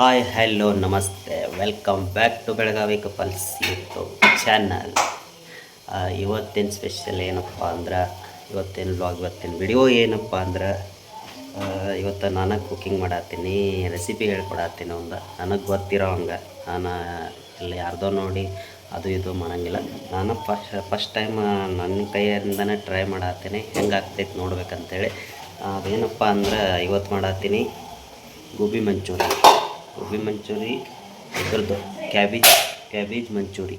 Hi, hello, ನಮಸ್ತೆ. Welcome back to Belagavi couples YouTube channel. ಇವತ್ತಿನ special ಏನಪ್ಪ ಅಂದ್ರೆ, ಇವತ್ತಿನ ಬ್ಲಾಗ್ ಇವತ್ತಿನ ವಿಡಿಯೋ ಏನಪ್ಪ ಅಂದ್ರೆ ಇವತ್ತು ನಾನು ಕುಕಿಂಗ್ ಮಾಡತ್ತೀನಿ ರೆಸಿಪಿ ಹೇಳ್ಕೊಡತ್ತೀನಿ ಒಂದು. ನನಗೆ ಗೊತ್ತಿರೋ ಹಂಗೆ. ನಾನು ಇಲ್ಲಿ ಯಾರ್ದೋ ನೋಡಿ ಅದು ಇದು ಮಾಡಂಗಿಲ್ಲ. ನಾನು ಫಸ್ಟ್ ಫಸ್ಟ್ ಟೈಮ್ ನನ್ನ ಕೈಯಿಂದನೇ ಟ್ರೈ ಮಾಡತ್ತೀನಿ ಹೆಂಗೆ ಆಗ್ತೈತೆ ನೋಡ್ಬೇಕಂತೇಳಿ. ಅದೇನಪ್ಪ ಅಂದ್ರೆ, ಇವತ್ತು ಮಾಡತ್ತೀನಿ ಗೋಬಿ ಮಂಚೂರಿ. ಗೋಬಿ ಮಂಚೂರಿ, ಇದ್ರದ್ದು ಕ್ಯಾಬೇಜ್ ಕ್ಯಾಬೇಜ್ ಮಂಚೂರಿ.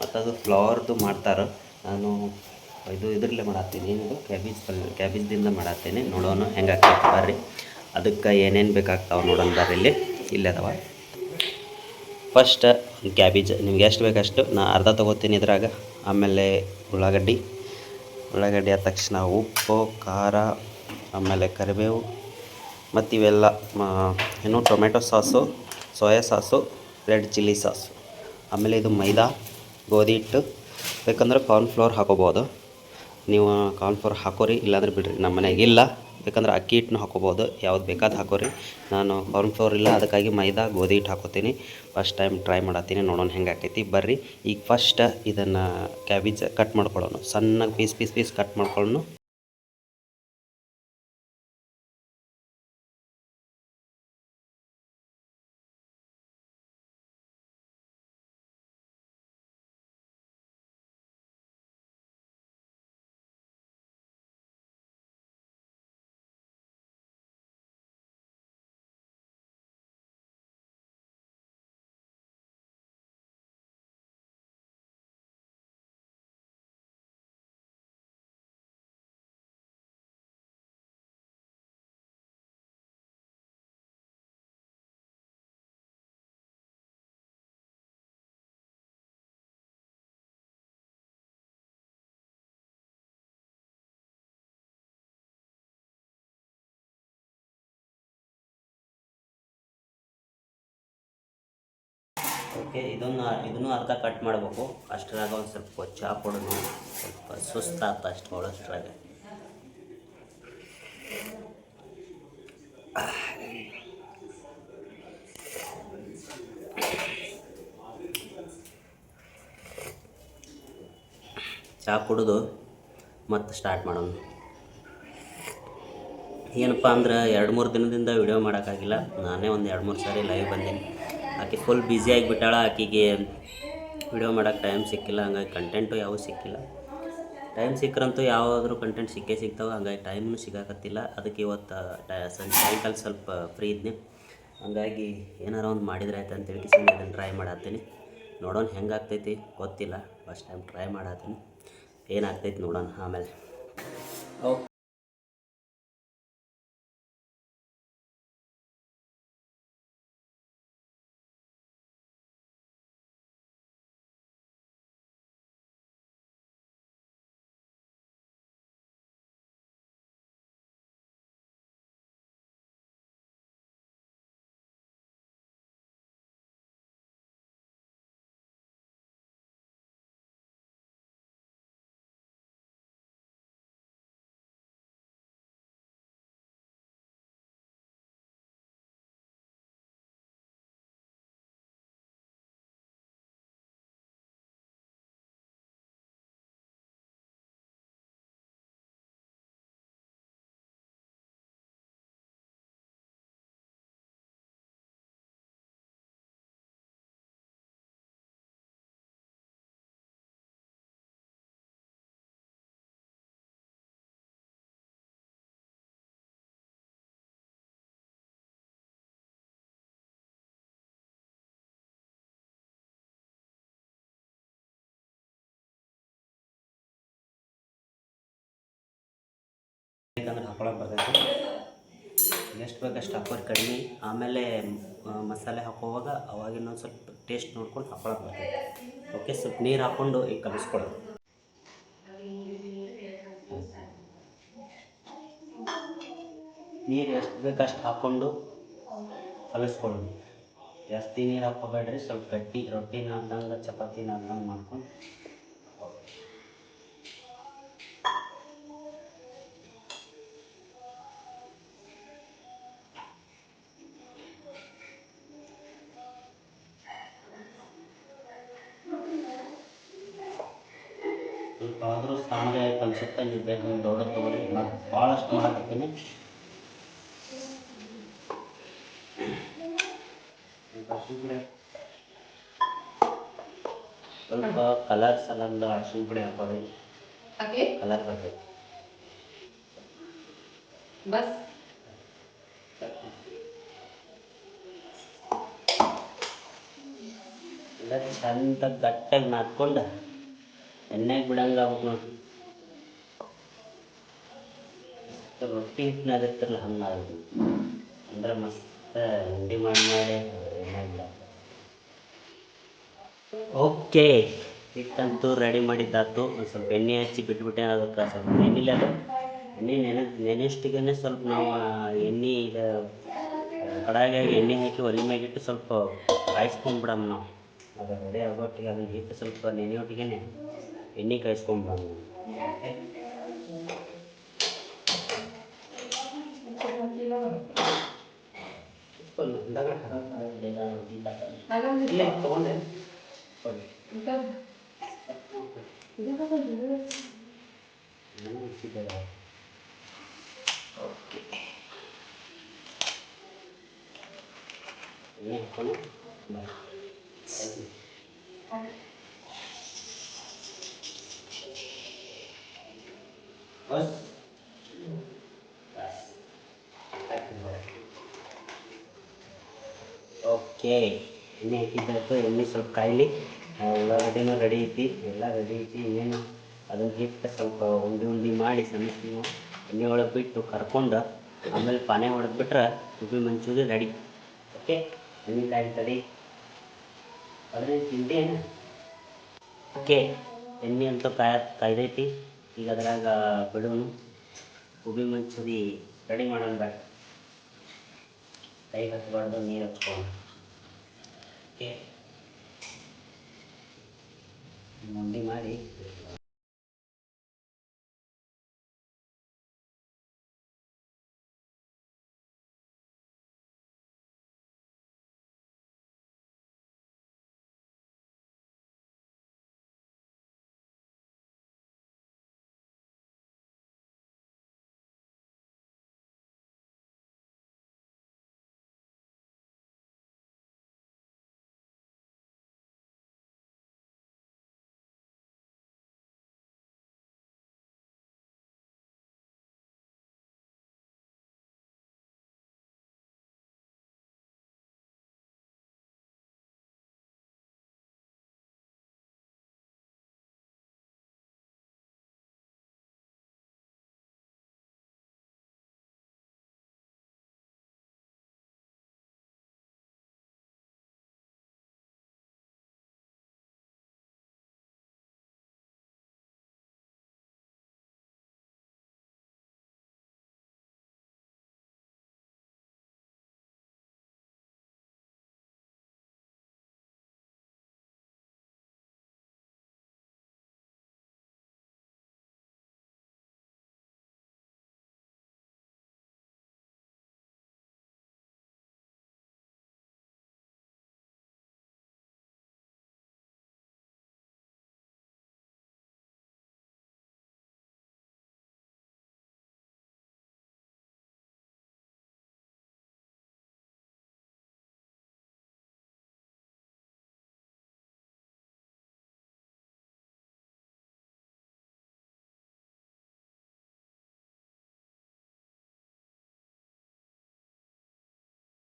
ಮತ್ತು ಅದು ಫ್ಲವರ್ದು ಮಾಡ್ತಾರೆ. ನಾನು ಇದು ಇದರಲ್ಲೇ ಮಾಡತ್ತೀನಿ. ಏನಿದು ಕ್ಯಾಬೇಜ್ ಪಲ್ಯ ಕ್ಯಾಬೇಜ್ದಿಂದ ಮಾಡತ್ತೀನಿ. ನೋಡೋಣ ಹೆಂಗೆ ಆಗ್ತೈತೆ ಬರ್ರಿ. ಅದಕ್ಕೆ ಏನೇನು ಬೇಕಾಗ್ತಾವೆ ನೋಡೋಣ ಬರ್ರಿ ಇಲ್ಲಿ. ಇಲ್ಲೇ ಅದಾವ. ಫಸ್ಟ್ ಕ್ಯಾಬೇಜ್, ನಿಮ್ಗೆ ಎಷ್ಟು ಬೇಕಷ್ಟು ನಾ ಅರ್ಧ ತೊಗೋತೀನಿ ಇದ್ರಾಗ. ಆಮೇಲೆ ಉಳ್ಳಾಗಡ್ಡಿ. ಉಳ್ಳಾಗಡ್ಡಿ ಆದ ತಕ್ಷಣ ಉಪ್ಪು, ಖಾರ, ಆಮೇಲೆ ಕರಿಬೇವು. ಮತ್ತು ಇವೆಲ್ಲ ಏನು tomato sauce, soya sauce, red chilli sauce. ಆಮೇಲೆ ಇದು ಮೈದಾ, ಗೋಧಿ ಹಿಟ್ಟು, ಬೇಕಂದ್ರೆ ಕಾರ್ನ್ಫ್ಲೋರ್ ಹಾಕೋಬೋದು. ನೀವು ಕಾರ್ನ್ಫ್ಲೋರ್ ಹಾಕೋರಿ, ಇಲ್ಲಾಂದ್ರೆ ಬಿಡ್ರಿ, ನಮ್ಮ ಮನೆಗೆ ಇಲ್ಲ. ಬೇಕಂದ್ರೆ ಅಕ್ಕಿ ಹಿಟ್ಟನ್ನು ಹಾಕೋಬೋದು, ಯಾವ್ದು ಬೇಕಾದ ಹಾಕೋರಿ. ನಾನು ಕಾರ್ನ್ಫ್ಲೋರ್ ಇಲ್ಲ, ಅದಕ್ಕಾಗಿ ಮೈದಾ, ಗೋಧಿ ಹಿಟ್ಟು ಹಾಕೋತೀನಿ. ಫಸ್ಟ್ ಟೈಮ್ ಟ್ರೈ ಮಾಡತ್ತೀನಿ, ನೋಡೋಣ ಹೆಂಗೆ ಆಕೈತಿ. ಬರ್ರಿ, ಈಗ ಫಸ್ಟ್ ಇದನ್ನು ಕ್ಯಾಬೇಜ್ ಕಟ್ ಮಾಡ್ಕೊಳ್ಳೋಣ. ಸಣ್ಣಗೆ ಪೀಸ್ ಪೀಸ್ ಪೀಸ್ ಕಟ್ ಮಾಡ್ಕೊಳ್ಳೋಣ. ಓಕೆ ಇದನ್ನು ಇದನ್ನು ಅರ್ಧ ಕಟ್ ಮಾಡಬೇಕು. ಅಷ್ಟರಾಗ ಒಂದು ಸ್ವಲ್ಪ ಚಹಾ ಕೊಡೋದು ಸ್ವಲ್ಪ ಸುಸ್ತಾತ ಅಷ್ಟು ಮಾಡೋಷ್ಟ್ರಾಗ ಚಹಾ ಕುಡಿದು ಮತ್ತೆ ಸ್ಟಾರ್ಟ್ ಮಾಡೋಣ. ಏನಪ್ಪ ಅಂದ್ರೆ ಎರಡು ಮೂರು ದಿನದಿಂದ ವಿಡಿಯೋ ಮಾಡೋಕ್ಕಾಗಿಲ್ಲ ನಾನೇ ಒಂದು ಎರಡು ಮೂರು ಸಾರಿ ಲೈವ್ ಬಂದೀನಿ. ಆಕೆ ಫುಲ್ ಬ್ಯುಸಿ ಆಗಿಬಿಟ್ಟಾಳ, ಆಕೆಗೆ ವಿಡಿಯೋ ಮಾಡೋಕ್ಕೆ ಟೈಮ್ ಸಿಕ್ಕಿಲ್ಲ, ಹಂಗಾಗಿ ಕಂಟೆಂಟು ಯಾವೂ ಸಿಕ್ಕಿಲ್ಲ. ಟೈಮ್ ಸಿಕ್ಕರಂತೂ ಯಾವಾದರೂ ಕಂಟೆಂಟ್ ಸಿಕ್ಕೇ ಸಿಗ್ತಾವೆ, ಹಂಗಾಗಿ ಟೈಮ್ನು ಸಿಗಾಕತ್ತಿಲ್ಲ. ಅದಕ್ಕೆ ಇವತ್ತು ಸಾಯಂಕಾಲ ಸ್ವಲ್ಪ ಫ್ರೀ ಇದ್ದೆ ಹಂಗಾಗಿ ಏನಾರ ಒಂದು ಮಾಡಿದ್ರೆ ಆಯ್ತು ಅಂತೇಳಿ ಕಿಸಿಂದ ಅದನ್ನು ಟ್ರೈ ಮಾಡತ್ತೀನಿ. ನೋಡೋಣ ಹೆಂಗೆ ಆಗ್ತೈತಿ, ಗೊತ್ತಿಲ್ಲ. ಫಸ್ಟ್ ಟೈಮ್ ಟ್ರೈ ಮಾಡತ್ತೀನಿ. ಏನಾಗ್ತೈತಿ ನೋಡೋಣ ಆಮೇಲೆ. ಓಕೆ. ಬೇಕಂದ್ರೆ ಹಾಕೊಳಕ್ಕೆ ಬರ್ತೈತಿ. ಎಷ್ಟು ಬೇಕಷ್ಟು ಹಾಕೋರಿ ಕಡಿಮೆ. ಆಮೇಲೆ ಮಸಾಲೆ ಹಾಕೋವಾಗ ಅವಾಗ ಇನ್ನೊಂದು ಸ್ವಲ್ಪ ಟೇಸ್ಟ್ ನೋಡ್ಕೊಂಡು ಹಾಕೊಳಕ್ಕೆ ಬರ್ತೈತಿ. ಓಕೆ ಸ್ವಲ್ಪ ನೀರು ಹಾಕ್ಕೊಂಡು ಈಗ ಕಲಿಸ್ಕೊಳ್ಳೋದು ನೀರು ಎಷ್ಟು ಬೇಕಷ್ಟು ಹಾಕ್ಕೊಂಡು ಕಲಿಸ್ಕೊಳ್ಳೋದು ಜಾಸ್ತಿ ನೀರು ಹಾಕೋಬೇಡ್ರಿ ಸ್ವಲ್ಪ ಗಟ್ಟಿ, ರೊಟ್ಟಿನ ಹಾಕ್ದಂಗೆ ಚಪಾತಿ ಹಾಕ್ದಂಗೆ ಮಾಡ್ಕೊಂಡು ಅನಿಸುತ್ತೆ ನೀವು ಬೇಕು ದೊಡ್ಡ ತೊಗೊಳ್ರಿ ನಾನು ಭಾಳಷ್ಟು ಮಾಡಕತ್ತೀನಿ ಸುಮ್ಮನೆ ಸ್ವಲ್ಪ ಕಲರ್ ಸಲನ್ನ ಸುಮ್ಮನೆ ಹಾಕೋದು ಕಲರ್ ಬರ್ತೈತಿ ಬಸ್. ಎಲ್ಲ ಚಂದ ಗಟ್ಟಾಗಿ ನಾದ್ಕೊಂಡು ಎಣ್ಣೆಗೆ ಬಿಡಂಗ ಆಗ್ಬೇಕು ನೋಡಿ ರೊಟ್ಟಿ ಹಿಟ್ಟು ನಾದಿರ್ತಿರಲ್ಲ ಹಂಗೆ ನಾದ್ಬೇಕು ಅಂದ್ರೆ ಮಸ್ತ್. ಉಂಡೆ ಮಾಡಿ ಓಕೆ. ಹಿಟ್ಟಂತೂ ರೆಡಿ ಮಾಡಿದ್ದಾತು. ಒಂದು ಸ್ವಲ್ಪ ಎಣ್ಣೆ ಹಚ್ಚಿ ಬಿಟ್ಬಿಟ್ಟೆ ಅದಕ್ಕೆ ಸ್ವಲ್ಪ ನೆನಿಲ್ಲ ಅದು. ಎಣ್ಣೆ ನೆನೆ ನೆನೆಷ್ಟಿಗೇ ಸ್ವಲ್ಪ ನಾವು ಎಣ್ಣೆ ಈಗ, ಕಡಾಯಿಗೆ ಎಣ್ಣೆ ಹಾಕಿ ಒಲೆ ಮ್ಯಾಗಿಟ್ಟು ಸ್ವಲ್ಪ ಕಾಯಿಸ್ಕೊಂಡ್ಬಿಡಮ್ಮ ನಾವು. ಅದು ರೆಡಿ ಆಗೋಟ್ಟಿಗೆ ಅದನ್ನ ಹಿಟ್ಟು ಸ್ವಲ್ಪ ನೆನೆಯೊಟ್ಟಿಗೆ ಎಣ್ಣೆ ಕಾಯಿಸ್ಕೊಂಡ್ಬಿಡಮ್ಮ ಇಲ್ಲ ತೊಗೊಂಡೆ ಕೊಡಿ. ಇನ್ನೂ ಇಟ್ಟಿದ್ದಾರೆ. ಓಕೆ ಎಣ್ಣೆ ಹಾಕ್ಕೊಂಡು ಬಾ. ಬಸ್ ಓಕೆ ಎಣ್ಣೆ ಹಾಕಿದ್ದಾಯ್ತು ಎಣ್ಣೆ ಸ್ವಲ್ಪ ಕಾಯಲಿ ಉಳ್ಳಾಗಡ್ಡಿನೂ ರೆಡಿ ಐತಿ, ಎಲ್ಲ ರೆಡಿ ಐತಿ, ಇನ್ನೇನು ಅದನ್ನ ಹಿಟ್ಟು ಸ್ವಲ್ಪ ಉಂಡಿ ಉಂಡಿ ಮಾಡಿ ಸಣ್ಣ ಎಣ್ಣೆ ಒಳಗೆ ಬಿಟ್ಟು ಕರ್ಕೊಂಡು, ಆಮೇಲೆ ಪಾನೆ ಹೊಡೆದ್ಬಿಟ್ರೆ ಗೋಬಿ ಮಂಚೂರಿ ರೆಡಿ, ಓಕೆ? ಎಣ್ಣೆ ಕಾಯಿ ತಡಿ. ಅದನ್ನ ತಿಂಡಿ ಓಕೆ, ಎಣ್ಣೆ ಅಂತೂ ಕಾಯ, ಕಾಯ್ದೈತಿ, ಈಗ ಅದ್ರಾಗ ಬಿಡೋನು ಗೋಬಿ ಮಂಚೂರಿ ರೆಡಿ ಮಾಡೋಣ ಕೈ ಹಚ್ಚಬಾರ್ದು ನೀರು ಹಚ್ಕೊಂಡು って飲んでまで。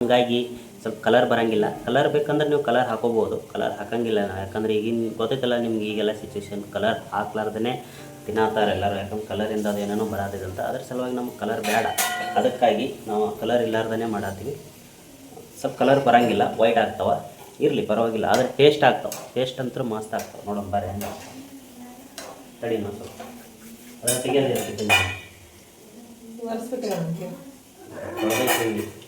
ಹಂಗಾಗಿ ಸ್ವಲ್ಪ ಕಲರ್ ಬರಂಗಿಲ್ಲ. ಕಲರ್ ಬೇಕಂದ್ರೆ ನೀವು ಕಲರ್ ಹಾಕೋಬೋದು. ಕಲರ್ ಹಾಕಂಗಿಲ್ಲ. ಯಾಕಂದರೆ ಈಗಿನ ಗೊತ್ತೈತಲ್ಲ ನಿಮ್ಗೆ ಈಗೆಲ್ಲ ಸಿಚುವೇಶನ್ ಕಲರ್ ಹಾಕ್ಲಾರ್ದೇ ತಿನ್ನತ್ತಾರ ಎಲ್ಲರೂ. ಯಾಕಂದ್ರೆ ಕಲರಿಂದ ಅದು ಏನೇನೋ ಬರೋದಿದೆ ಅಂತ ಅದ್ರ ಸಲುವಾಗಿ ನಮ್ಗೆ ಕಲರ್ ಬೇಡ. ಅದಕ್ಕಾಗಿ ನಾವು ಕಲರ್ ಇಲ್ಲಾರ್ದೇ ಮಾಡತ್ತೀವಿ ಸ್ವಲ್ಪ ಕಲರ್ ಬರಂಗಿಲ್ಲ. ವೈಟ್ ಆಗ್ತಾವ. ಇರಲಿ ಪರವಾಗಿಲ್ಲ. ಆದರೆ ಟೇಸ್ಟ್ ಆಗ್ತಾವೆ. ಟೇಸ್ಟ್ ಅಂತೂ ಮಸ್ತ್ ಆಗ್ತಾವೆ. ನೋಡೋಣ ಬರ್ರಿ ಹಂಗೆ. ತಡಿ ನಾವು ಸ್ವಲ್ಪ. ಅದ್ರ ತೆಗಿಯೋದು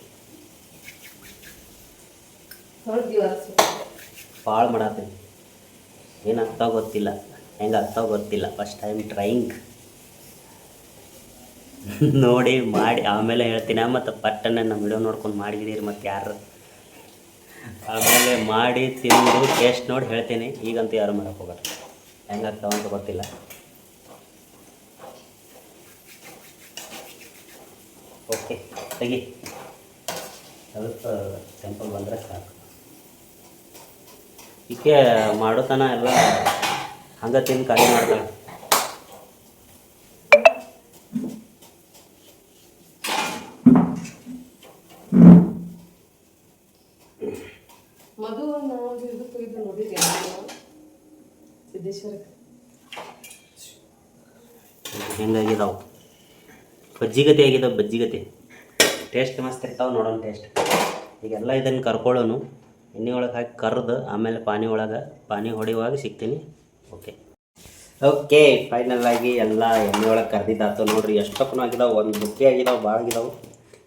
ಭಾಳ ಮಾಡತ್ತೀನಿ. ಏನಾಗ್ತಾವ ಗೊತ್ತಿಲ್ಲ. ಹೆಂಗೆ ಆಗ್ತಾವ ಗೊತ್ತಿಲ್ಲ. ಫಸ್ಟ್ ಟೈಮ್ ಟ್ರೈಯಿಂಗ್ ನೋಡಿ, ಮಾಡಿ, ಆಮೇಲೆ ಹೇಳ್ತೀನಿ. ಮತ್ತು ಪಟ್ಟನ್ನ ನಮ್ಮ ವಿಡಿಯೋ ನೋಡ್ಕೊಂಡು ಮಾಡಿದ್ದೀರಿ ಮತ್ತು ಯಾರು? ಆಮೇಲೆ ಮಾಡಿ ತಿಂದು ಟೇಸ್ಟ್ ನೋಡಿ ಹೇಳ್ತೀನಿ. ಈಗಂತೂ ಯಾರು ಮಾಡೋಕ್ಕೆ ಹೋಗಲ್ಲ. ಹೆಂಗಾಗ್ತಾವ ಅಂತ ಗೊತ್ತಿಲ್ಲ. ಓಕೆ ತೆಗಿ. ಸ್ವಲ್ಪ ಟೆಂಪಲ್ ಬಂದರೆ ಸಾಕು. ಈಕೆ ಮಾಡೋತನ ಎಲ್ಲ ಹಂಗೆ ತಿಂದು ಖಾಲಿ ಮಾಡ್ತಾಳೆ. ಮಧು ನಾವು? ನೋಡಿದ್ದೆ ಸಿದ್ದೇಶ್ವರಕ್ಕೆ? ಹೆಂಗಾಗಿದಾವು? ಬಜ್ಜಿಗತೆ ಆಗಿದಾವೆ ಬಜ್ಜಿಗತೆ. ಟೇಸ್ಟ್ ಮಸ್ತ್ ಇರ್ತಾವೆ ನೋಡೋಣ ಟೇಸ್ಟ್ ಈಗೆಲ್ಲ ಇದನ್ನು ಕರ್ಕೊಳ್ಳೋನು. ಎಣ್ಣೆ ಒಳಗೆ ಹಾಕಿ ಕರ್ದು ಆಮೇಲೆ ಪಾನಿ ಒಳಗೆ ಪಾನಿ ಹೊಡೆಯುವಾಗ ಸಿಗ್ತೀನಿ. ಓಕೆ ಓಕೆ ಫೈನಲ್ ಆಗಿ ಎಲ್ಲ ಎಣ್ಣೆ ಒಳಗೆ ಕರ್ದಿದ್ದಾತು ನೋಡಿರಿ. ಎಷ್ಟಕ್ಕೂ ಆಗಿದಾವೆ ಒಂದು ಬುಟ್ಟಿ ಆಗಿದಾವೆ ಭಾಳ ಆಗಿದಾವೆ.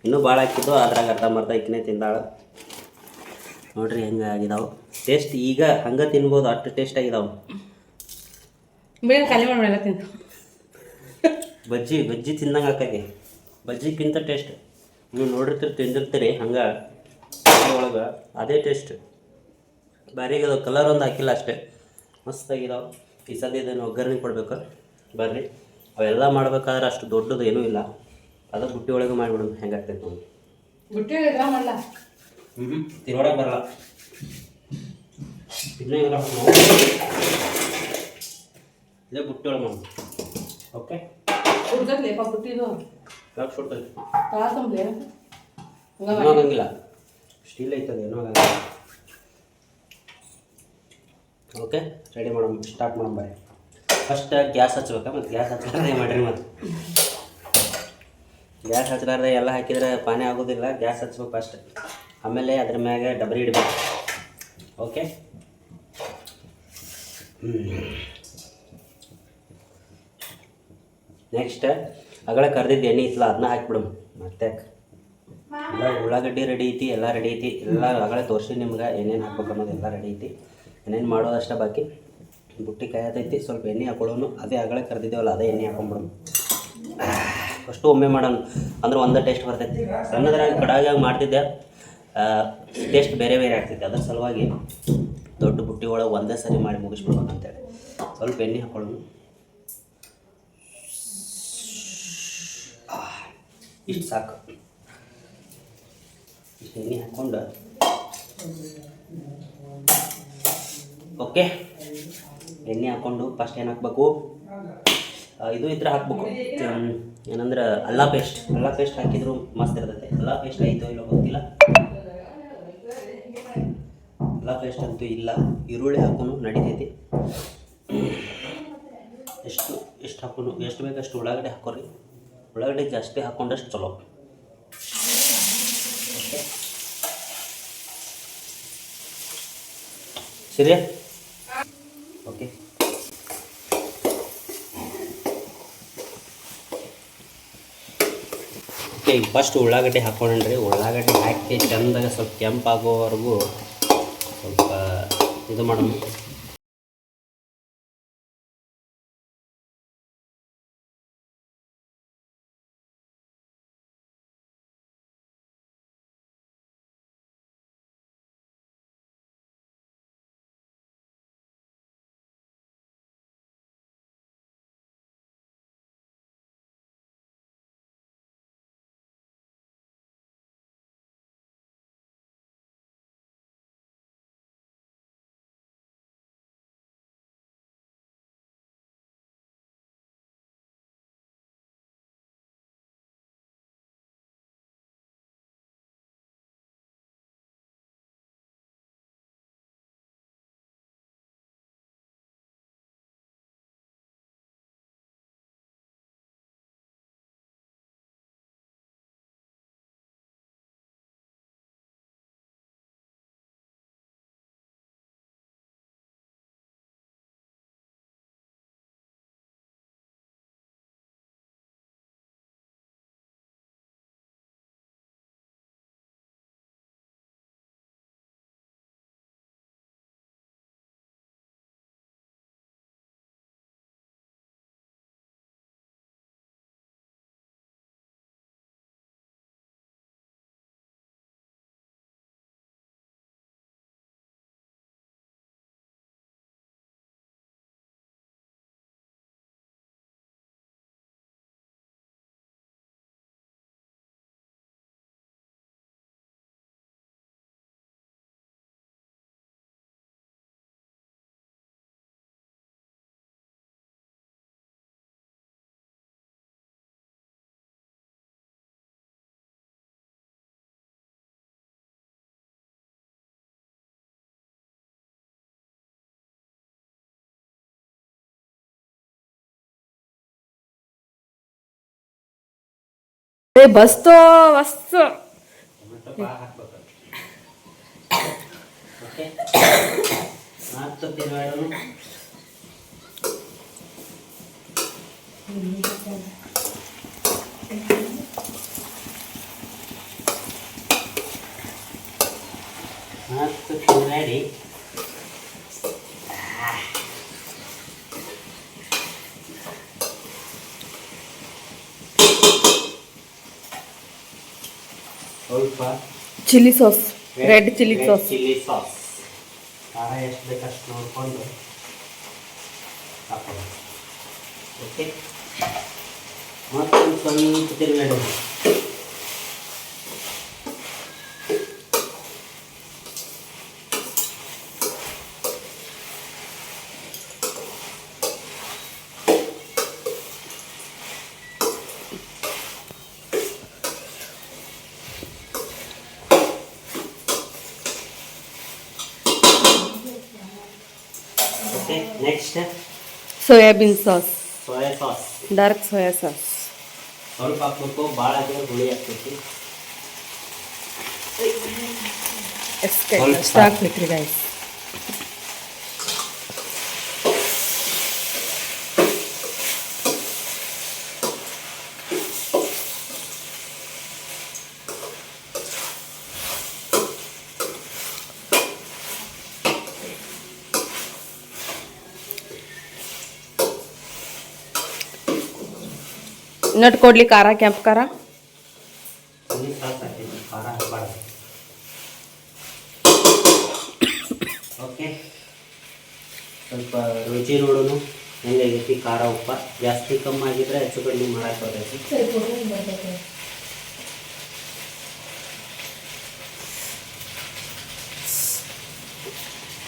ಇನ್ನೂ ಭಾಳ ಹಾಕಿದ್ದು ಅದ್ರಾಗ ಅರ್ಧ ಮರ್ಧ ಇಕ್ಕನೇ ತಿಂದಾಳ. ನೋಡ್ರಿ ಹೆಂಗೆ ಆಗಿದಾವೆ. ಟೇಸ್ಟ್ ಈಗ ಹಂಗೆ ತಿನ್ಬೋದು ಅಷ್ಟು ಟೇಸ್ಟ್ ಆಗಿದಾವೆ. ಖಾಲಿ ತಿಂದು. ಬಜ್ಜಿ ಬಜ್ಜಿ ತಿಂದಂಗೆ ಆಕೈತಿ. ಬಜ್ಜಿಗಿಂತ ಟೇಸ್ಟ್ ನೀವು ನೋಡಿರ್ತೀರಿ ತಿಂದಿರ್ತೀರಿ ಹಂಗೆ. ಒಳಗೆ ಅದೇ ಟೇಸ್ಟ್ ಬ್ಯಾರಿಗೆ ಅದು ಕಲರ್ ಒಂದು ಹಾಕಿಲ್ಲ ಅಷ್ಟೇ. ಮಸ್ತಾಗಿರೋ ಈ ಸದ್ಯ ಇದನ್ನು ಒಗ್ಗರಣೆ ಕೊಡಬೇಕು. ಬರ್ರಿ. ಅವೆಲ್ಲ ಮಾಡ್ಬೇಕಾದ್ರೆ ಅಷ್ಟು ದೊಡ್ಡದು ಏನೂ ಇಲ್ಲ. ಅದು ಬುಟ್ಟಿ ಒಳಗೆ ಮಾಡಿಬಿಡೋದು ಹೆಂಗೆ ಆಗ್ತೈತೆ ನೋಡಿ. ಬುಟ್ಟಿ ಮಾಡಲ್ಲ ಹ್ಞೂ ತಿನ್ನೋಡಕ್ಕೆ ಬರಲ್ಲ. ಇನ್ನೂ ಇಲ್ಲ ಇದೇ ಬುಟ್ಟಿ ಒಳಗೆ ಮಾಡೋದು ಓಕೆ? ಹುಡ್ಗದ್ಲೇಪ ಬುಟ್ಟಿದು ಯಾಕೆ ಸುಡ್ತೈತಿ ಆಗಂಗಿಲ್ಲ ಸ್ಟೀಲ್ ಐತದ, ಏನೋ ಓಕೆ ರೆಡಿ ಮಾಡೋಣ ಸ್ಟಾರ್ಟ್ ಮಾಡೋಣ ಬರ್ರಿ ಫಸ್ಟ್ ಗ್ಯಾಸ್ ಹಚ್ಬೇಕಾ? ಮತ್ತು ಗ್ಯಾಸ್ ಹಚ್ಲಾರ್ದೆ ಮಾಡಿರಿ ಮತ್ತು. ಗ್ಯಾಸ್ ಹಚ್ಲಾರ್ದೆ ಎಲ್ಲ ಹಾಕಿದ್ರೆ ಪಾನಿ ಆಗೋದಿಲ್ಲ ಗ್ಯಾಸ್ ಹಚ್ಬೇಕು ಫಸ್ಟ್ ಆಮೇಲೆ ಅದ್ರ ಮ್ಯಾಗೆ ಡಬರಿ ಇಡಬೇಕು. ಓಕೆ ನೆಕ್ಸ್ಟ್ ಅಗಳ ಕರೆದಿದ್ದು ಎಣ್ಣೆ ಇತ್ತಲ್ಲ ಅದನ್ನ ಹಾಕ್ಬಿಡು. ಮತ್ತೆ ಎಲ್ಲ ಉಳ್ಳಾಗಡ್ಡಿ ರೆಡಿ ಐತಿ, ಎಲ್ಲ ರೆಡಿ ಐತಿ. ಎಲ್ಲ ಒಳಗಡೆ ತೋರಿಸಿ ನಿಮ್ಗೆ, ಏನೇನು ಹಾಕ್ಬೇಕು ಅನ್ನೋದು ಎಲ್ಲ ರೆಡಿ ಐತಿ. ಏನೇನು ಮಾಡೋದಷ್ಟೇ ಬಾಕಿ. ಬುಟ್ಟಿ ಕಾಯತೈತಿ, ಸ್ವಲ್ಪ ಎಣ್ಣೆ ಹಾಕೊಳ್ಳೋನು. ಅದೇ ಆಗಲೇ ಕರೆದಿದ್ದೇವಲ್ಲ, ಅದೇ ಎಣ್ಣೆ ಹಾಕೊಂಬಿಡೋನು. ಫಸ್ಟು ಒಮ್ಮೆ ಮಾಡೋಣ ಅಂದ್ರೆ ಒಂದೇ ಟೇಸ್ಟ್ ಬರ್ತೈತಿ. ಸಣ್ಣದ್ರಾಗ ಕಡಾಯಾಗಿ ಮಾಡ್ತಿದ್ದೆ. ಟೇಸ್ಟ್ ಬೇರೆ ಬೇರೆ ಆಗ್ತೈತಿ ಅದ್ರ ಸಲುವಾಗಿ ದೊಡ್ಡ ಬುಟ್ಟಿ ಒಳಗೆ ಒಂದೇ ಸರಿ ಮಾಡಿ ಮುಗಿಸ್ಬಿಡ್ಬೇಕಂತೇಳಿ ಸ್ವಲ್ಪ ಎಣ್ಣೆ ಹಾಕೊಳ್ಳೋಣ ಇಷ್ಟು ಸಾಕು. ಎಣ್ಣೆ ಹಾಕ್ಕೊಂಡು ಓಕೆ ಎಣ್ಣೆ ಹಾಕ್ಕೊಂಡು ಫಸ್ಟ್ ಏನು ಹಾಕ್ಬೇಕು ಇದು ಇದ್ರೆ ಹಾಕ್ಬೇಕು ಏನಂದ್ರೆ ಅಲ್ಲ ಪೇಸ್ಟ್ ಅಲ್ಲ ಪೇಸ್ಟ್ ಹಾಕಿದ್ರು ಮಸ್ತ್ ಇರ್ತೈತೆ ಅಲ್ಲ ಪೇಸ್ಟ್ ಐತೋ ಇಲ್ಲೋ ಗೊತ್ತಿಲ್ಲ ಅಲ್ಲ ಪೇಸ್ಟ್ ಅಂತೂ ಇಲ್ಲ ಈರುಳ್ಳಿ ಹಾಕೊಂಡು ನಡೀತೈತಿ ಎಷ್ಟು ಎಷ್ಟು ಹಾಕೋನು ಎಷ್ಟು ಬೇಕಷ್ಟು ಉಳ್ಳಾಗಡ್ಡೆ ಹಾಕೋರಿ ಉಳ್ಳಾಗಡ್ಡೆ ಜಾಸ್ತಿ ಹಾಕ್ಕೊಂಡಷ್ಟು ಚಲೋ ಸರಿ ಓಕೆ ಓಕೆ ಈಗ ಫಸ್ಟ್ ಉಳ್ಳಾಗಡ್ಡೆ ಹಾಕೊಂಡ್ರಿ ಉಳ್ಳಾಗಡ್ಡೆ ಹಾಕಿ ಚಂದಾಗ ಸ್ವಲ್ಪ ಕೆಂಪಾಗೋವರೆಗೂ ಸ್ವಲ್ಪ ಇದು ಮಾಡೋಣ. એ ભસતો વસતો તો chilli sauce red chilli sauce chilli sauce ಖಾರ ಎಷ್ಟು ಬೇಕು ಅಷ್ಟು ನೋಡಿಕೊಂಡು ಹಾಕೋದು ಓಕೆ ಮತ್ತೊಂದು ಸ್ವಲ್ಪ ತಿರುಗಾಡಿ okay next soyabean sauce. Soya sauce dark soya sauce ಸ್ವಲ್ಪ ಹಾಕ್ಬೇಕು ಭಾಳ ಹಾಕಿದ್ರೆ ಹುಳಿ ಹಾಕ್ತೈತಿ ಎಷ್ಟು ಸಾಕು ಅಷ್ಟು ಗಾಯ್ಸ್ ನಟ್ ಕೊಡ್ಲಿ ಖಾರ ಕೆಂಪು ಖಾರ ಹುಳಿ ಸಾಸ್ ಹಾಕೈತಿ ಖಾರ ಹಾಕ್ಬಾರ್ದು ಓಕೆ ಸ್ವಲ್ಪ ರುಚಿ ನೋಡೋನು ಹೆಂಗಾಗೈತಿ ಖಾರ ಉಪ್ಪ. ಜಾಸ್ತಿ ಕಮ್ಮಿ ಆಗಿದ್ರೆ ಹೆಚ್ಚು ಕಡಿಮೆ ಮಾಡಕ್ಕೆ ಬರ್ತೈತಿ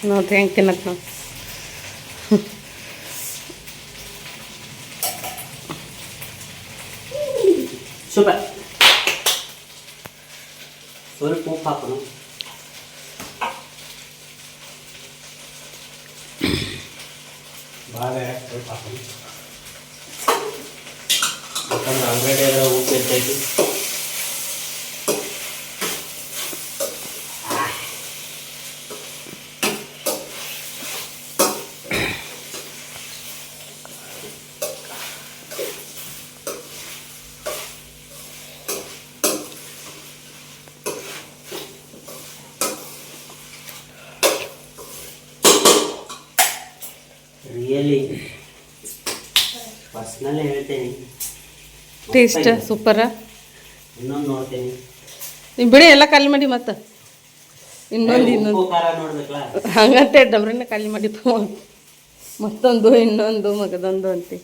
ನೋಡ್ರಿ ಹೆಂಗೆ ತಿನ್ನಕ್ ನಾವು? ಸೂಪರ್ ಸ್ವಲ್ಪ ಉಪ್ಪು ಹಾಕೋಣ ಭಾಳ ಬೇಡ ಸ್ವಲ್ಪ ಹಾಕೋಣ ಯಾಕಂದ್ರೆ ಆಲ್ರೆಡಿ ಅದರ ರಿಯಲಿ ಪರ್ಸ್ನಲ್ ಹೇಳ್ತೇನೆ. ಟೇಸ್ಟ್ ಸೂಪರ ಇನ್ನೊಂದು ನೋಡ್ತೇನೆ. ನೀವು ಬಿಡಿ ಎಲ್ಲ ಖಾಲಿ ಮಾಡಿ ಮತ್ತೆ. ಇನ್ನೊಂದು ಇನ್ನೊಂದು. ಹಂಗಂತೆ ಡಬ್ರಿನ ಖಾಲಿ ಮಾಡಿ ತಗೊಂಡು ಮತ್ತೊಂದು ಇನ್ನೊಂದು ಮಗದೊಂದು ಅಂತೆ.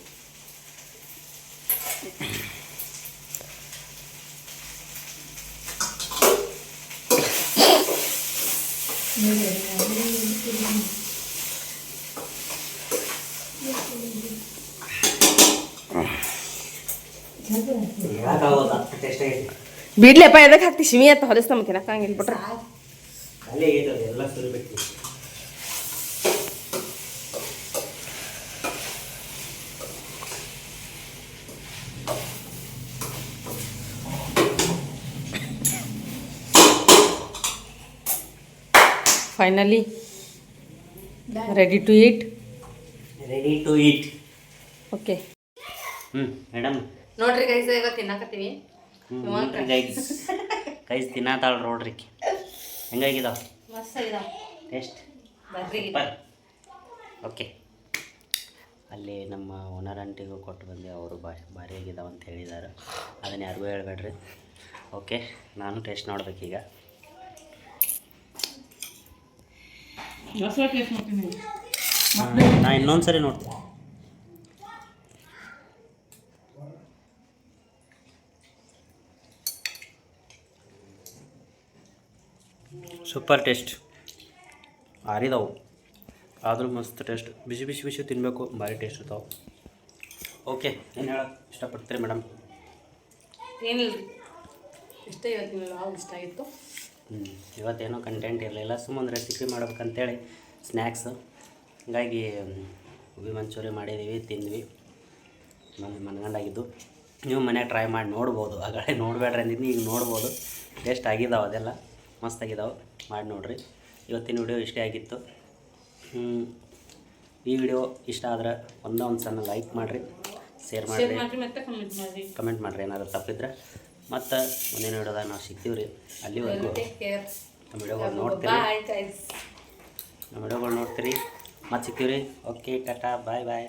ಬಿಡ್ಲೆಪ್ಪ ಎದಕ್ಕೆ ಹಾಕ್ತಿ? ಶಿಮಿ ಅಂತ ಹೊಲಸ್ ನಮ್ಗೆ ತಿನ್ನಕ್ಕಂಗಿಲ್ಲ ಬಿಟ್ರೆ ಅಲ್ಲೇ ಆಗೈತೆ ಅದು ಎಲ್ಲ ಸುರಿಬೇಕು finally ready to eat ready to eat okay ಹ್ಞೂ ಮೇಡಮ್ ನೋಡ್ರಿ ಗೈಸ್ ಈಗ ತಿನ್ನಕತ್ತೀವಿ. ಗೈಸ್ ತಿನ್ನತಾಳ ನೋಡ್ರಿ ಹೆಂಗಾಗಿದಾವ ಮಸ್ತ್ ಇದಾವ ಟೇಸ್ಟ್ ಬರ್ರಿ ಓಕೆ ಅಲ್ಲಿ ನಮ್ಮ ಓನರ್ ಆಂಟಿಗೂ ಕೊಟ್ಟು ಬಂದೆ ಅವರು ಬಾ ಭಾರಿ ಆಗಿದಾವೆ ಅಂತ ಹೇಳಿದ್ದಾರೆ ಅದನ್ನು ಯಾರಿಗೂ ಹೇಳ್ಬೇಡ್ರಿ. ಓಕೆ ನಾನು ಟೇಸ್ಟ್ ನೋಡ್ಬೇಕೀಗ ನಾ ಇನ್ನೊಂದು ಸರಿ ನೋಡ್ತೀನಿ. Super taste. ಆರಿದವು. ಆದರೂ ಮಸ್ತ್ ಟೇಸ್ಟ್. ಬಿಸಿ ಬಿಸಿ ಬಿಸಿ ತಿನ್ನಬೇಕು ಭಾರಿ ಟೇಸ್ಟ್ ಇರ್ತಾವೆ. ಓಕೆ ಏನು ಹೇಳ? ಇಷ್ಟಪಡ್ತೀರಿ ಮೇಡಮ್? ಏನಿಲ್ಲ ಇಷ್ಟ ಇವತ್ತು ಇಷ್ಟ ಆಗಿತ್ತು. ಹ್ಞೂ ಇವತ್ತೇನೋ ಕಂಟೆಂಟ್ ಇರಲಿಲ್ಲ. ಸುಮ್ಮನೆ ರೆಸಿಪಿ ಮಾಡ್ಬೇಕಂತೇಳಿ ಸ್ನ್ಯಾಕ್ಸ್ ಹಂಗಾಗಿ ಗೋಬಿ ಮಂಚೂರಿ ಮಾಡಿದ್ದೀವಿ ತಿಂದ್ವಿ. ಮನೆ ಮನಗಂಡಾಗಿದ್ದು. ನೀವು ಮನೆಗೆ ಟ್ರೈ ಮಾಡಿ ನೋಡ್ಬೋದು. ಆಗಲೇ ನೋಡಬೇಡ್ರಿ ಅಂದಿದ್ದು ಈಗ ನೋಡ್ಬೋದು. ಟೇಸ್ಟ್ ಆಗಿದ್ದಾವೆ ಅದೆಲ್ಲ. ಮಸ್ತಾಗಿದ್ದಾವೆ ಮಾಡಿ ನೋಡ್ರಿ. ಇವತ್ತಿನ ವಿಡಿಯೋ ಇಷ್ಟೇ ಆಗಿತ್ತು. ಈ ವಿಡಿಯೋ ಇಷ್ಟ ಆದ್ರೆ ಒಂದೇ ಒಂದು ಸಣ್ಣ ಲೈಕ್ ಮಾಡಿರಿ ಶೇರ್ ಮಾಡಿರಿ ಕಮೆಂಟ್ ಮಾಡ್ರಿ ಏನಾದರೂ ತಪ್ಪಿದ್ರೆ. ಮತ್ತು ಮುಂದಿನ ವಿಡಿಯೋದಾಗ ನಾವು ಸಿಗ್ತೀವಿ ರೀ. ಅಲ್ಲಿವರೆಗೂ ನಮ್ಮ ವಿಡಿಯೋಗಳು ನೋಡ್ತೀರಿ. ನಮ್ಮ ವಿಡಿಯೋಗಳು ನೋಡ್ತೀರಿ. ಮತ್ತೆ ಸಿಗ್ತೀವಿ ರೀ. ಓಕೆ ಟಾಟಾ ಬಾಯ್ ಬಾಯ್